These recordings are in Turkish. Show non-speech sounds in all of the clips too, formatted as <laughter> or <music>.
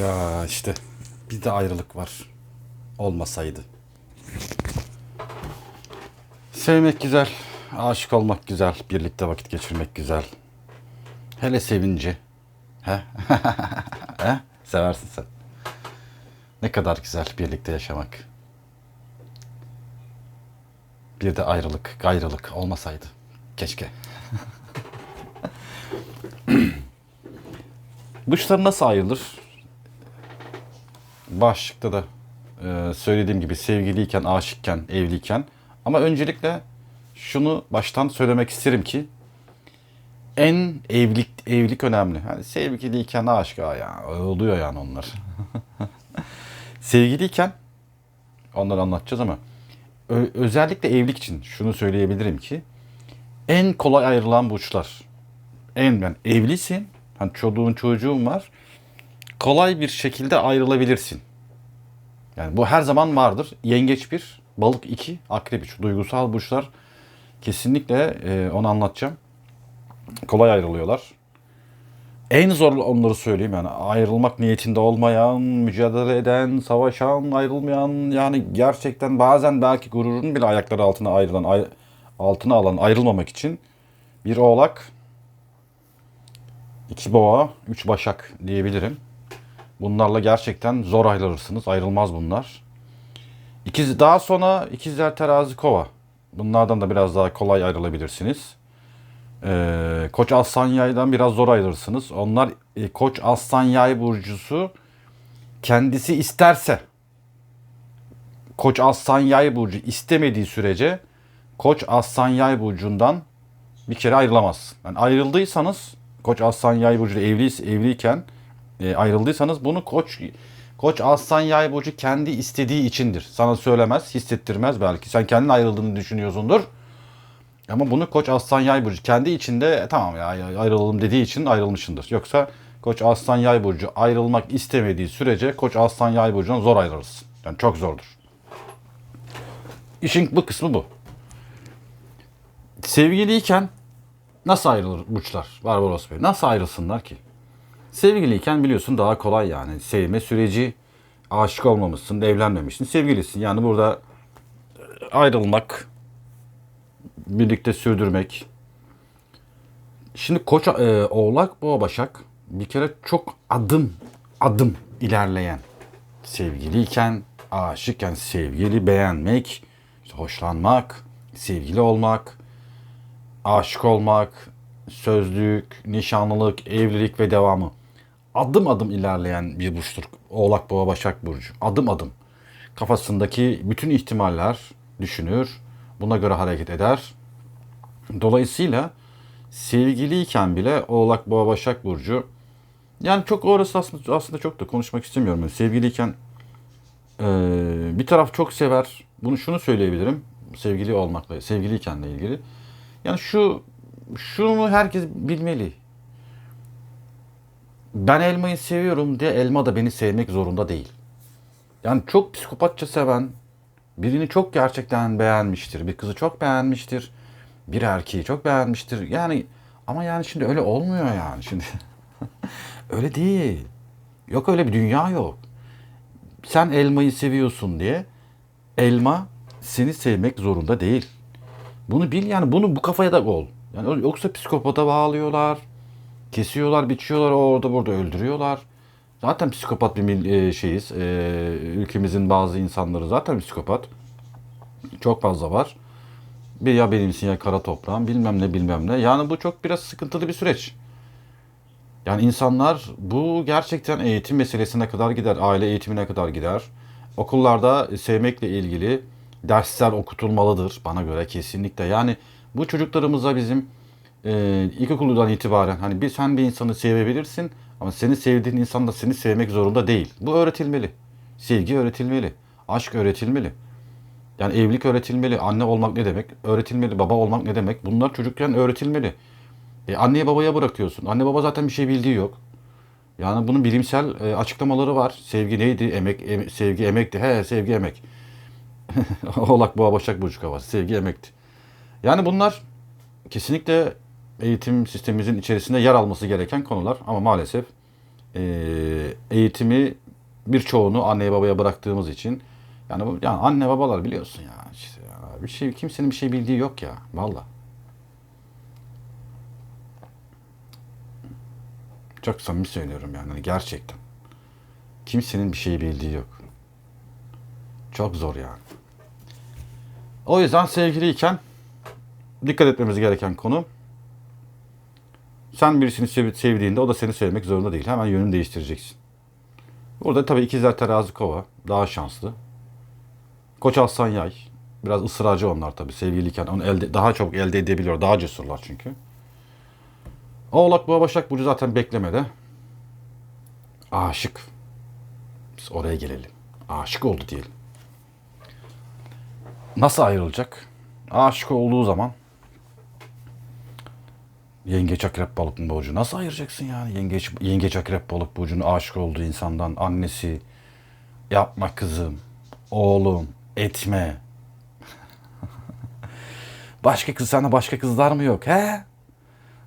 Ya işte bir de ayrılık var. Olmasaydı. Sevmek güzel. Aşık olmak güzel. Birlikte vakit geçirmek güzel. Hele sevince. He? <laughs> He? Seversin sen. Ne kadar güzel birlikte yaşamak. Bir de ayrılık, gayrılık olmasaydı. Keşke. <laughs> Kuşlar nasıl ayrılır? Başlıkta da e, söylediğim gibi sevgiliyken, aşıkken, evliyken. Ama öncelikle şunu baştan söylemek isterim ki en evlilik evlilik önemli. Hani sevgiliyken aşk ya oluyor yani onlar. <laughs> Sevgiliyken onları anlatacağız ama ö- özellikle evlilik için şunu söyleyebilirim ki en kolay ayrılan burçlar. En ben evlisin, hani çocuğun çocuğun var. Kolay bir şekilde ayrılabilirsin. Yani bu her zaman vardır. Yengeç bir, balık iki, akrep üç. Duygusal burçlar kesinlikle e, onu anlatacağım. Kolay ayrılıyorlar. En zor onları söyleyeyim yani ayrılmak niyetinde olmayan, mücadele eden, savaşan, ayrılmayan yani gerçekten bazen belki gururun bile ayakları altına ayrılan, ay- altına alan ayrılmamak için bir oğlak, iki boğa, üç başak diyebilirim. Bunlarla gerçekten zor ayrılırsınız. Ayrılmaz bunlar. İkiz, daha sonra ikizler terazi kova. Bunlardan da biraz daha kolay ayrılabilirsiniz. Ee, Koç aslan yaydan biraz zor ayrılırsınız. Onlar e, Koç aslan yay burcusu kendisi isterse Koç aslan yay burcu istemediği sürece Koç aslan yay burcundan bir kere ayrılamaz. Yani ayrıldıysanız Koç aslan yay burcu evli evliyken e, ayrıldıysanız bunu Koç Koç aslan yay burcu kendi istediği içindir. Sana söylemez, hissettirmez belki. Sen kendin ayrıldığını düşünüyorsundur. Ama bunu Koç Aslan Yay burcu kendi içinde "E, tamam ya ayrılalım dediği için ayrılmışındır. Yoksa Koç Aslan Yay burcu ayrılmak istemediği sürece Koç Aslan Yay burcundan zor ayrılırsın. Yani çok zordur. İşin bu kısmı bu. Sevgiliyken nasıl ayrılır burçlar? Barbaros Bey. Nasıl ayrılsınlar ki? Sevgiliyken biliyorsun daha kolay yani. Sevme süreci aşık olmamışsın, evlenmemişsin, sevgilisin. Yani burada ayrılmak, birlikte sürdürmek. Şimdi Koç e, Oğlak Boğa Başak bir kere çok adım adım ilerleyen sevgiliyken, aşıkken sevgili beğenmek, işte hoşlanmak, sevgili olmak, aşık olmak, sözlük, nişanlılık, evlilik ve devamı. Adım adım ilerleyen bir burçtur. Oğlak Boğa Başak Burcu. Adım adım. Kafasındaki bütün ihtimaller düşünür. Buna göre hareket eder. Dolayısıyla sevgiliyken bile Oğlak Boğa Başak Burcu yani çok orası aslında, aslında çok da konuşmak istemiyorum. Yani sevgiliyken eee, bir taraf çok sever. Bunu şunu söyleyebilirim. Sevgili olmakla, sevgiliyken de ilgili. Yani şu şunu herkes bilmeli. Ben elmayı seviyorum diye elma da beni sevmek zorunda değil. Yani çok psikopatça seven, birini çok gerçekten beğenmiştir. Bir kızı çok beğenmiştir. Bir erkeği çok beğenmiştir. Yani ama yani şimdi öyle olmuyor yani şimdi. <laughs> öyle değil. Yok öyle bir dünya yok. Sen elmayı seviyorsun diye elma seni sevmek zorunda değil. Bunu bil yani bunu bu kafaya da ol. Yani yoksa psikopata bağlıyorlar. Kesiyorlar, biçiyorlar, orada burada öldürüyorlar. Zaten psikopat bir e, şeyiz. E, ülkemizin bazı insanları zaten psikopat. Çok fazla var. Bir ya benimsin ya kara toprağın bilmem ne bilmem ne. Yani bu çok biraz sıkıntılı bir süreç. Yani insanlar bu gerçekten eğitim meselesine kadar gider. Aile eğitimine kadar gider. Okullarda sevmekle ilgili dersler okutulmalıdır bana göre kesinlikle. Yani bu çocuklarımıza bizim e, ilkokuldan itibaren hani bir sen bir insanı sevebilirsin ama seni sevdiğin insan da seni sevmek zorunda değil. Bu öğretilmeli. Sevgi öğretilmeli. Aşk öğretilmeli. Yani evlilik öğretilmeli. Anne olmak ne demek? Öğretilmeli. Baba olmak ne demek? Bunlar çocukken öğretilmeli. E, anneye babaya bırakıyorsun. Anne baba zaten bir şey bildiği yok. Yani bunun bilimsel e, açıklamaları var. Sevgi neydi? Emek, em- sevgi emekti. He sevgi emek. <laughs> Oğlak boğa başak burcu kafası. Sevgi emekti. Yani bunlar kesinlikle eğitim sistemimizin içerisinde yer alması gereken konular ama maalesef e, eğitimi birçoğunu anneye babaya bıraktığımız için yani, yani anne babalar biliyorsun ya işte ya, bir şey kimsenin bir şey bildiği yok ya valla. Çok samimi söylüyorum yani hani gerçekten. Kimsenin bir şey bildiği yok. Çok zor yani. O yüzden sevgiliyken dikkat etmemiz gereken konu sen birisini sev- sevdiğinde o da seni sevmek zorunda değil. Hemen yönünü değiştireceksin. Burada tabii ikizler terazi kova daha şanslı. Koç aslan yay. Biraz ısrarcı onlar tabii sevgiliyken. Onu elde, daha çok elde edebiliyor. Daha cesurlar çünkü. Oğlak boğa başak burcu zaten beklemede. Aşık. Biz oraya gelelim. Aşık oldu diyelim. Nasıl ayrılacak? Aşık olduğu zaman Yengeç akrep balık mı burcu? Nasıl ayıracaksın yani? Yengeç, yengeç akrep balık burcunu aşık olduğu insandan annesi yapma kızım, oğlum, etme. <laughs> başka kız sana başka kızlar mı yok he?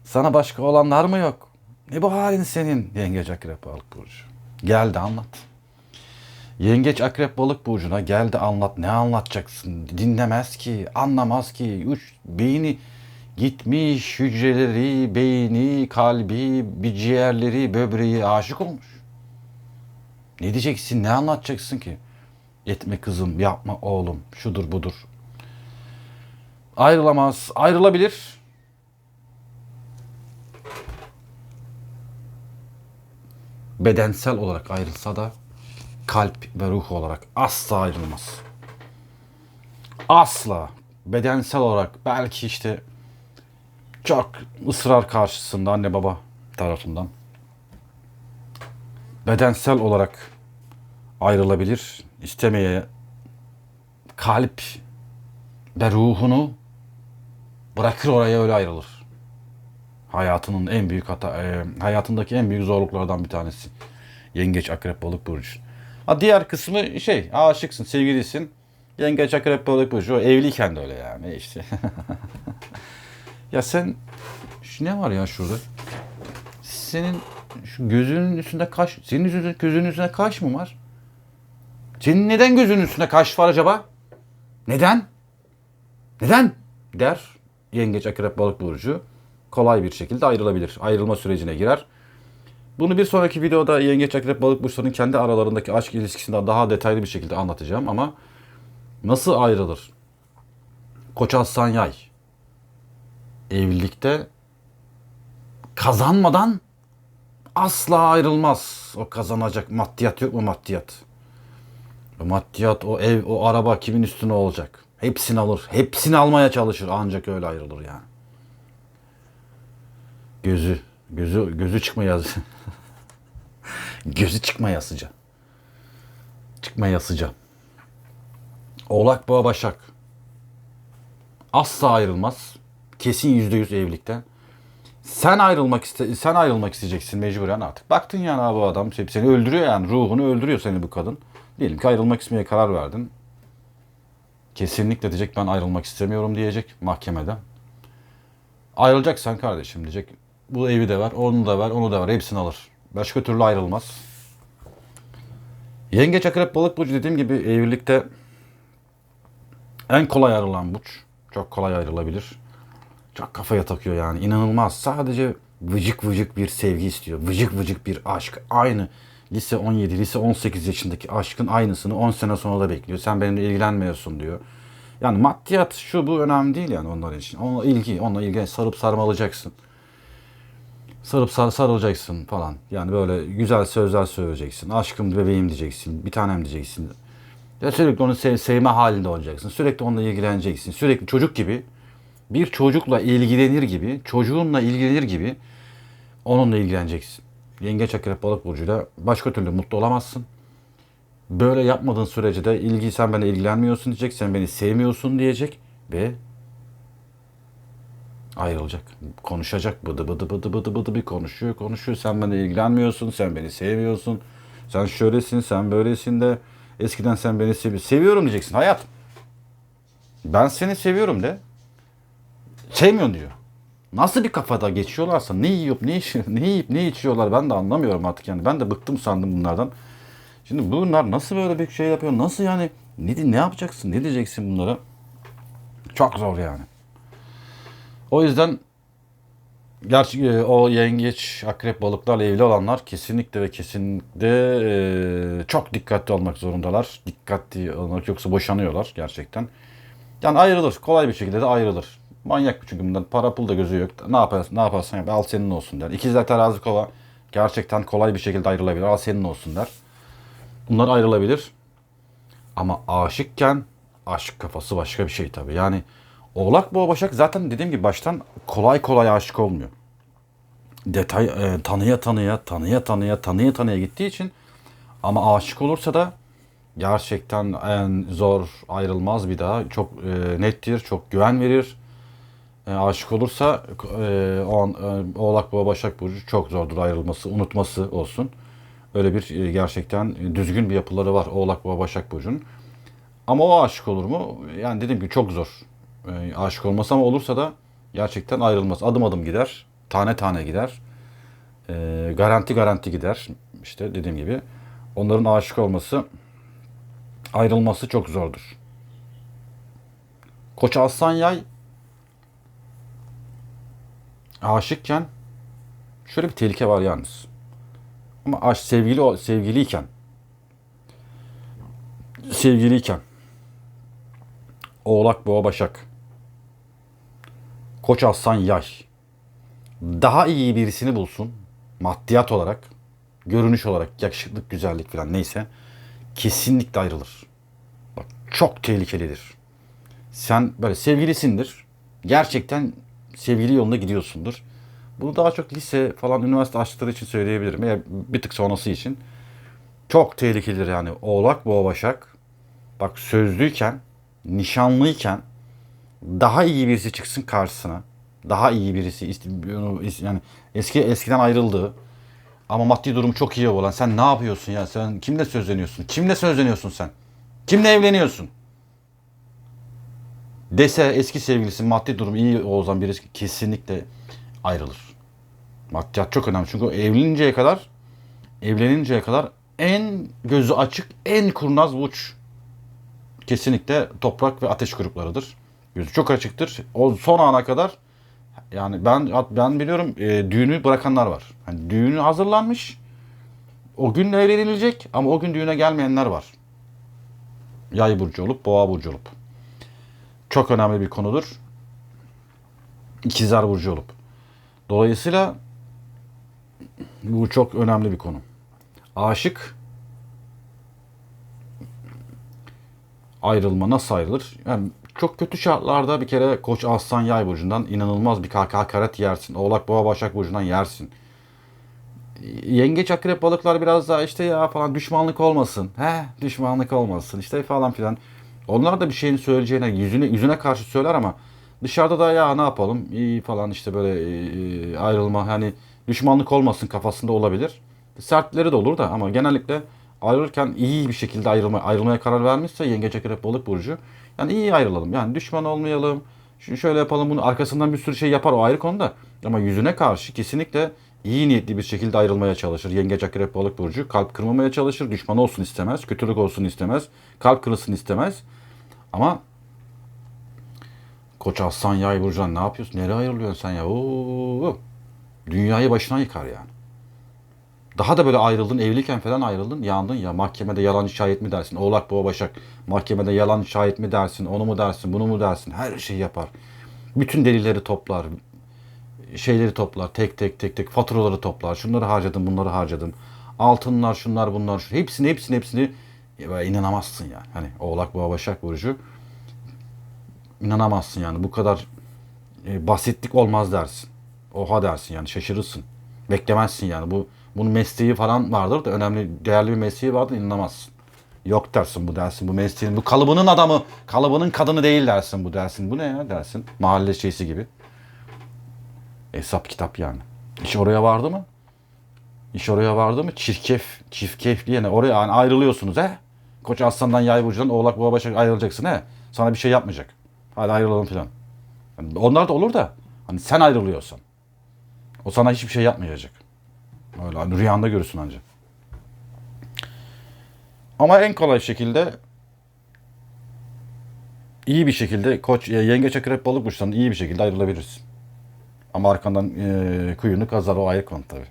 Sana başka olanlar mı yok? Ne bu halin senin yengeç akrep balık burcu? Gel de anlat. Yengeç akrep balık burcuna gel de anlat. Ne anlatacaksın? Dinlemez ki, anlamaz ki. Üç beyni gitmiş hücreleri, beyni, kalbi, bir ciğerleri, böbreği aşık olmuş. Ne diyeceksin? Ne anlatacaksın ki? Etme kızım, yapma oğlum, şudur budur. Ayrılamaz, ayrılabilir. Bedensel olarak ayrılsa da kalp ve ruh olarak asla ayrılmaz. Asla bedensel olarak belki işte çok ısrar karşısında anne baba tarafından bedensel olarak ayrılabilir. istemeye kalp ve ruhunu bırakır oraya öyle ayrılır. Hayatının en büyük hata, e, hayatındaki en büyük zorluklardan bir tanesi. Yengeç, akrep, balık burcu. Ha diğer kısmı şey, aşıksın, sevgilisin. Yengeç, akrep, balık burcu. Evliyken de öyle yani işte. <laughs> ya sen şu ne var ya şurada? Senin şu gözünün üstünde kaş, senin yüzünün, gözünün üstünde kaş mı var? Senin neden gözünün üstünde kaş var acaba? Neden? Neden? Der yengeç, akrep, balık burcu kolay bir şekilde ayrılabilir. Ayrılma sürecine girer. Bunu bir sonraki videoda yengeç, akrep, balık burçlarının kendi aralarındaki aşk ilişkisinden daha detaylı bir şekilde anlatacağım ama nasıl ayrılır? Koç aslan yay. Evlilikte kazanmadan asla ayrılmaz. O kazanacak maddiyat yok mu maddiyat? O maddiyat, o ev, o araba kimin üstüne olacak? Hepsini alır. Hepsini almaya çalışır. Ancak öyle ayrılır yani. Gözü, gözü, gözü çıkma yazı. <laughs> gözü çıkma yazıca. Çıkma yazıca. Oğlak Boğa Başak. Asla ayrılmaz. Kesin yüzde yüz evlilikten. Sen ayrılmak iste sen ayrılmak isteyeceksin mecburen artık. Baktın yani bu adam seni seni öldürüyor yani ruhunu öldürüyor seni bu kadın. Diyelim ki ayrılmak istemeye karar verdin. Kesinlikle diyecek ben ayrılmak istemiyorum diyecek mahkemede. Ayrılacaksan kardeşim diyecek. Bu evi de ver, onu da ver, onu da ver. Hepsini alır. Başka türlü ayrılmaz. Yengeç akrep balık burcu dediğim gibi evlilikte en kolay ayrılan burç. Çok kolay ayrılabilir. Çok kafaya takıyor yani. İnanılmaz. Sadece vıcık vıcık bir sevgi istiyor. Vıcık vıcık bir aşk. Aynı lise 17, lise 18 yaşındaki aşkın aynısını 10 sene sonra da bekliyor. Sen benimle ilgilenmiyorsun diyor. Yani maddiyat şu bu önemli değil yani onlar için. Onunla ilgi, onunla ilgi sarıp sarmalayacaksın. Sarıp sar, sarılacaksın falan. Yani böyle güzel sözler söyleyeceksin. Aşkım bebeğim diyeceksin. Bir tanem diyeceksin. Ya sürekli onu sev- sevme halinde olacaksın. Sürekli onunla ilgileneceksin. Sürekli çocuk gibi bir çocukla ilgilenir gibi, çocuğunla ilgilenir gibi onunla ilgileneceksin. Yengeç akrep balık burcuyla başka türlü mutlu olamazsın. Böyle yapmadığın sürece de ilgi sen benimle ilgilenmiyorsun diyecek, sen beni sevmiyorsun diyecek ve ayrılacak. Konuşacak bıdı bıdı bıdı bıdı bıdı bir konuşuyor konuşuyor. Sen benimle ilgilenmiyorsun, sen beni sevmiyorsun. Sen şöylesin, sen böylesin de eskiden sen beni sevi seviyorum diyeceksin hayat. Ben seni seviyorum de. Sevmiyorsun diyor. Nasıl bir kafada geçiyorlarsa ne yiyip ne, içiyor, <laughs> ne yiyip ne içiyorlar ben de anlamıyorum artık yani. Ben de bıktım sandım bunlardan. Şimdi bunlar nasıl böyle bir şey yapıyor? Nasıl yani? Ne, ne yapacaksın? Ne diyeceksin bunlara? Çok zor yani. O yüzden gerçi e, o yengeç, akrep balıklarla evli olanlar kesinlikle ve kesinlikle e, çok dikkatli olmak zorundalar. Dikkatli olmak yoksa boşanıyorlar gerçekten. Yani ayrılır. Kolay bir şekilde de ayrılır. Manyak çünkü bundan para pul da gözü yok. Ne yaparsın, ne yaparsan yap. Al senin olsun der. İkizler terazi kova gerçekten kolay bir şekilde ayrılabilir. Al senin olsun der. Bunlar ayrılabilir. Ama aşıkken aşk kafası başka bir şey tabii. Yani Oğlak Boğa Başak zaten dediğim gibi baştan kolay kolay aşık olmuyor. Detay e, tanıya tanıya tanıya tanıya tanıya tanıya gittiği için ama aşık olursa da gerçekten en zor ayrılmaz bir daha. Çok e, nettir, çok güven verir. E, aşık olursa e, o an e, Oğlak Boğa Başak Burcu çok zordur ayrılması, unutması olsun. Öyle bir e, gerçekten düzgün bir yapıları var Oğlak Boğa Başak Burcu'nun. Ama o aşık olur mu? Yani dediğim gibi çok zor. E, aşık olması ama olursa da gerçekten ayrılmaz. Adım adım gider. Tane tane gider. E, garanti garanti gider. İşte dediğim gibi. Onların aşık olması ayrılması çok zordur. Koç Aslan Yay aşıkken şöyle bir tehlike var yalnız. Ama aşk sevgili sevgiliyken sevgiliyken Oğlak Boğa Başak Koç Aslan Yay daha iyi birisini bulsun maddiyat olarak görünüş olarak yakışıklık güzellik falan neyse kesinlikle ayrılır. Bak çok tehlikelidir. Sen böyle sevgilisindir. Gerçekten sevgili yolunda gidiyorsundur. Bunu daha çok lise falan üniversite aşkları için söyleyebilirim. Eğer bir tık sonrası için. Çok tehlikelidir yani. Oğlak, boğa, başak. Bak sözlüyken, nişanlıyken daha iyi birisi çıksın karşısına. Daha iyi birisi yani eski eskiden ayrıldığı ama maddi durumu çok iyi olan sen ne yapıyorsun ya? Sen kimle sözleniyorsun? Kimle sözleniyorsun sen? Kimle evleniyorsun? Dese eski sevgilisi maddi durum iyi olan birisi kesinlikle ayrılır. Maddiyat çok önemli. Çünkü evleninceye kadar evleninceye kadar en gözü açık, en kurnaz uç kesinlikle toprak ve ateş gruplarıdır. Gözü çok açıktır. O son ana kadar yani ben ben biliyorum e, düğünü bırakanlar var. Yani düğünü hazırlanmış. O gün evlenilecek ama o gün düğüne gelmeyenler var. Yay burcu olup boğa burcu olup. Çok önemli bir konudur. İkizler burcu olup. Dolayısıyla bu çok önemli bir konu. Aşık ayrılma nasıl ayrılır? Yani çok kötü şartlarda bir kere Koç Aslan Yay burcundan inanılmaz bir hakaret yersin. Oğlak Boğa Başak burcundan yersin. Yengeç akrep balıklar biraz daha işte ya falan düşmanlık olmasın. He düşmanlık olmasın işte falan filan. Onlar da bir şeyin söyleyeceğine yüzüne yüzüne karşı söyler ama dışarıda da ya ne yapalım iyi falan işte böyle e, ayrılma hani düşmanlık olmasın kafasında olabilir. Sertleri de olur da ama genellikle ayrılırken iyi bir şekilde ayrılma, ayrılmaya karar vermişse yengeç akrep balık burcu yani iyi ayrılalım. Yani düşman olmayalım. Şöyle yapalım bunu arkasından bir sürü şey yapar o ayrı konuda. Ama yüzüne karşı kesinlikle iyi niyetli bir şekilde ayrılmaya çalışır. Yengeç akrep balık burcu kalp kırmamaya çalışır. Düşman olsun istemez. Kötülük olsun istemez. Kalp kırılsın istemez. Ama Koç Aslan Yay Burcu'dan ne yapıyorsun? Nereye ayrılıyorsun sen ya? Oo, dünyayı başına yıkar yani. Daha da böyle ayrıldın, evliyken falan ayrıldın, yandın ya. Mahkemede yalan şahit mi dersin? Oğlak Boğa Başak. Mahkemede yalan şahit mi dersin? Onu mu dersin? Bunu mu dersin? Her şeyi yapar. Bütün delilleri toplar. Şeyleri toplar. Tek tek tek tek faturaları toplar. Şunları harcadım, bunları harcadım. Altınlar, şunlar, bunlar. Şu. Hepsini, hepsini, hepsini ya inanamazsın yani. Hani Oğlak Boğa Başak Burcu inanamazsın yani. Bu kadar e, basitlik olmaz dersin. Oha dersin yani şaşırırsın. Beklemezsin yani. Bu bunun mesleği falan vardır da önemli değerli bir mesleği vardır inanamazsın. Yok dersin bu dersin bu mesleğin bu kalıbının adamı kalıbının kadını değil dersin bu dersin. Bu ne ya dersin. Mahalle şeysi gibi. Hesap kitap yani. İş oraya vardı mı? İş oraya vardı mı? Çirkef, çift yani oraya yani ayrılıyorsunuz he. Koç Aslan'dan Yay Burcu'dan Oğlak Boğa Başak ayrılacaksın he. Sana bir şey yapmayacak. Hadi ayrılalım filan. Yani onlar da olur da Hani sen ayrılıyorsan. O sana hiçbir şey yapmayacak. Öyle hani rüyanda görürsün ancak. Ama en kolay şekilde iyi bir şekilde koç e, yengeç akrep balık burçlarından iyi bir şekilde ayrılabilirsin. Ama arkandan e, kuyunu kazar o ayrı konu tabii.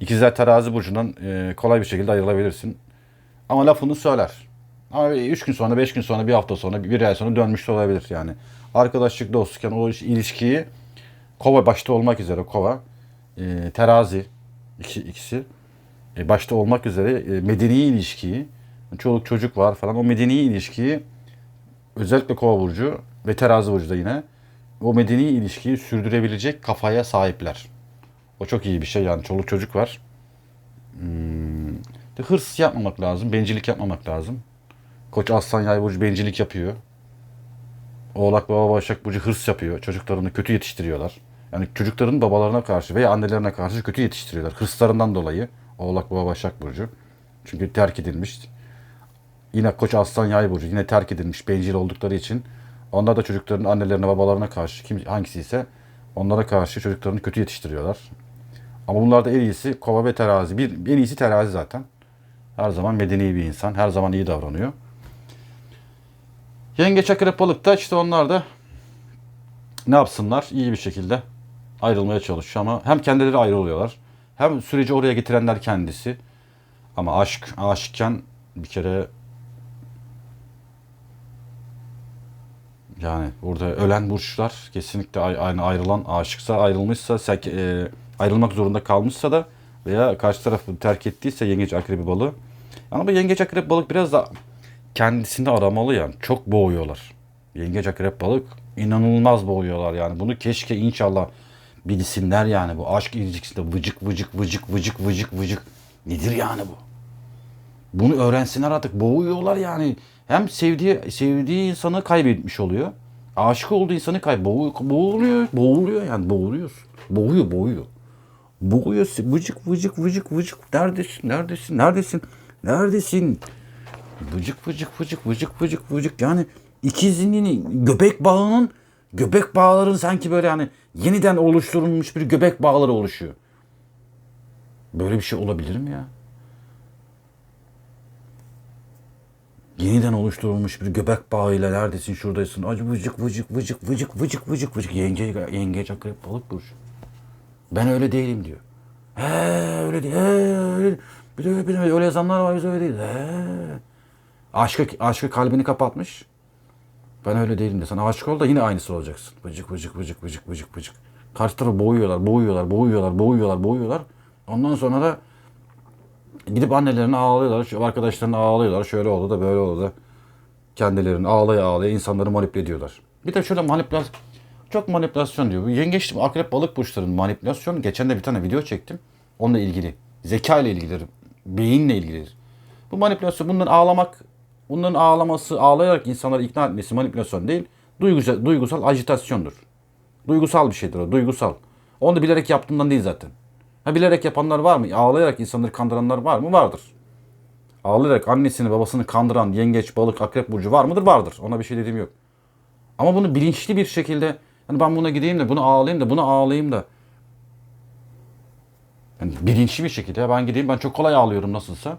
İkizler terazi burcundan e, kolay bir şekilde ayrılabilirsin. Ama lafını söyler. Ama 3 gün sonra, 5 gün sonra, bir hafta sonra, bir ay sonra dönmüş olabilir yani. Arkadaşlık, dostlukken o iş- ilişkiyi kova başta olmak üzere kova, e, terazi iki, ikisi e, başta olmak üzere e, medeni ilişkiyi, çoluk çocuk var falan o medeni ilişkiyi özellikle kova burcu ve terazi burcu da yine o medeni ilişkiyi sürdürebilecek kafaya sahipler. O çok iyi bir şey yani çoluk çocuk var. Hmm, de hırs yapmamak lazım, bencillik yapmamak lazım. Koç Aslan Yay burcu bencillik yapıyor. Oğlak Baba Başak burcu hırs yapıyor. Çocuklarını kötü yetiştiriyorlar. Yani çocukların babalarına karşı veya annelerine karşı kötü yetiştiriyorlar. Hırslarından dolayı Oğlak Baba Başak burcu. Çünkü terk edilmiş. Yine Koç Aslan Yay burcu yine terk edilmiş bencil oldukları için onlar da çocukların annelerine babalarına karşı kim hangisi ise onlara karşı çocuklarını kötü yetiştiriyorlar. Ama bunlarda en iyisi kova ve terazi. Bir, en iyisi terazi zaten. Her zaman medeni bir insan. Her zaman iyi davranıyor. Yengeç akrep balık da işte onlar da ne yapsınlar? İyi bir şekilde ayrılmaya çalışıyor ama hem kendileri ayrılıyorlar hem süreci oraya getirenler kendisi. Ama aşk, aşıkken bir kere yani burada ölen burçlar kesinlikle ay- aynı ayrılan aşıksa ayrılmışsa e, ayrılmak zorunda kalmışsa da veya karşı tarafı terk ettiyse yengeç akrebi balığı. Ama bu yengeç akrep balık biraz da kendisini aramalı yani. Çok boğuyorlar. Yengeç akrep balık inanılmaz boğuyorlar yani. Bunu keşke inşallah bilsinler yani. Bu aşk ilişkisinde vıcık vıcık vıcık vıcık vıcık vıcık. Nedir yani bu? Bunu öğrensinler artık. Boğuyorlar yani. Hem sevdiği sevdiği insanı kaybetmiş oluyor. Aşık olduğu insanı kay boğu- boğuluyor. Boğuluyor yani boğuluyor. Boğuyor boğuyor. Boğuyor. Vıcık vıcık vıcık vıcık. Neredesin? Neredesin? Neredesin? Neredesin? Vıcık vıcık vıcık vıcık vıcık vıcık. Yani ikizinin göbek bağının göbek bağların sanki böyle hani yeniden oluşturulmuş bir göbek bağları oluşuyor. Böyle bir şey olabilir mi ya? Yeniden oluşturulmuş bir göbek bağıyla neredesin şuradaysın. Acı vıcık vıcık vıcık vıcık vıcık vıcık vıcık. Yenge, yengeç akrep balık burcu. Ben öyle değilim diyor. He öyle değil. Öyle. Bir de, bir de öyle yazanlar var biz öyle değil. He. Aşkı, aşkı kalbini kapatmış. Ben öyle değilim de. Sen aşık ol da yine aynısı olacaksın. Vıcık vıcık vıcık vıcık vıcık vıcık. Karşı tarafı boğuyorlar, boğuyorlar, boğuyorlar, boğuyorlar, boğuyorlar. Ondan sonra da gidip annelerine ağlıyorlar, arkadaşlarına ağlıyorlar. Şöyle oldu da böyle oldu da. Kendilerini ağlaya ağlaya insanları manipüle ediyorlar. Bir de şöyle manipülasyon, çok manipülasyon diyor. Bu Yengeç, akrep, balık burçlarının manipülasyon. Geçen de bir tane video çektim. Onunla ilgili. Zeka ile ilgilidir. Beyinle ilgilidir. Bu manipülasyon, bunların ağlamak, bunların ağlaması, ağlayarak insanları ikna etmesi manipülasyon değil. Duygusal, duygusal ajitasyondur. Duygusal bir şeydir o, duygusal. Onu da bilerek yaptığından değil zaten. Ha bilerek yapanlar var mı? Ağlayarak insanları kandıranlar var mı? Vardır. Ağlayarak annesini babasını kandıran yengeç, balık, akrep burcu var mıdır? Vardır. Ona bir şey dediğim yok. Ama bunu bilinçli bir şekilde hani ben buna gideyim de bunu ağlayayım da bunu ağlayayım da yani bilinçli bir şekilde ben gideyim ben çok kolay ağlıyorum nasılsa.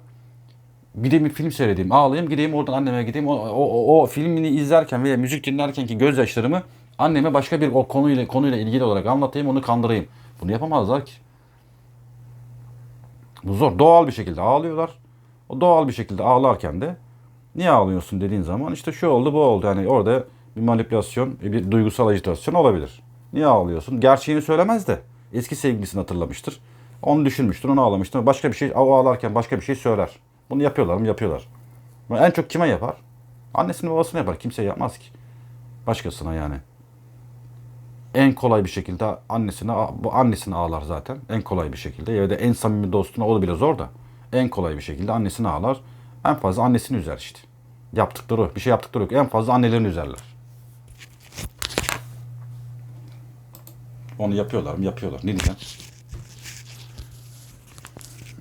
Gideyim bir film seyredeyim, ağlayayım, gideyim oradan anneme gideyim. O, o, o, o filmini izlerken veya müzik dinlerken ki gözyaşlarımı anneme başka bir o konuyla konuyla ilgili olarak anlatayım, onu kandırayım. Bunu yapamazlar ki. Bu zor. Doğal bir şekilde ağlıyorlar. O doğal bir şekilde ağlarken de niye ağlıyorsun dediğin zaman işte şu oldu bu oldu. Yani orada bir manipülasyon, bir duygusal ajitasyon olabilir. Niye ağlıyorsun? Gerçeğini söylemez de eski sevgilisini hatırlamıştır. Onu düşünmüştür, onu ağlamıştır. Başka bir şey, o ağlarken başka bir şey söyler. Bunu yapıyorlar mı? Yapıyorlar. Bunu en çok kime yapar? Annesine babasına yapar. Kimse yapmaz ki. Başkasına yani. En kolay bir şekilde annesine, bu annesine ağlar zaten. En kolay bir şekilde. Ya da en samimi dostuna o da bile zor da. En kolay bir şekilde annesine ağlar. En fazla annesini üzer işte. Yaptıkları. Bir şey yaptıkları yok. En fazla annelerini üzerler. Onu yapıyorlar mı? Yapıyorlar. Ne diyeceğim?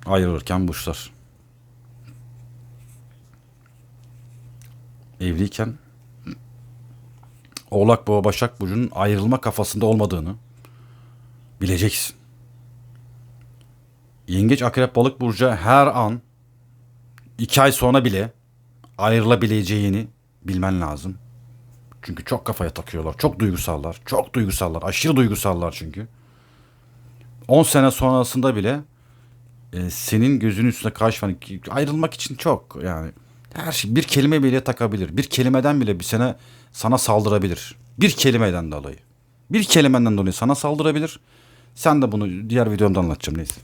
Ayrılırken burçlar. Evliyken Oğlak Boğa Başak Burcu'nun ayrılma kafasında olmadığını, bileceksin. Yengeç akrep balık burcu her an iki ay sonra bile ayrılabileceğini bilmen lazım. Çünkü çok kafaya takıyorlar. Çok duygusallar. Çok duygusallar. Aşırı duygusallar çünkü. 10 sene sonrasında bile e, senin gözünün üstüne karşı ayrılmak için çok yani her şey bir kelime bile takabilir. Bir kelimeden bile bir sene sana saldırabilir. Bir kelimeden dolayı. Bir kelimeden dolayı sana saldırabilir. Sen de bunu diğer videomda anlatacağım neyse.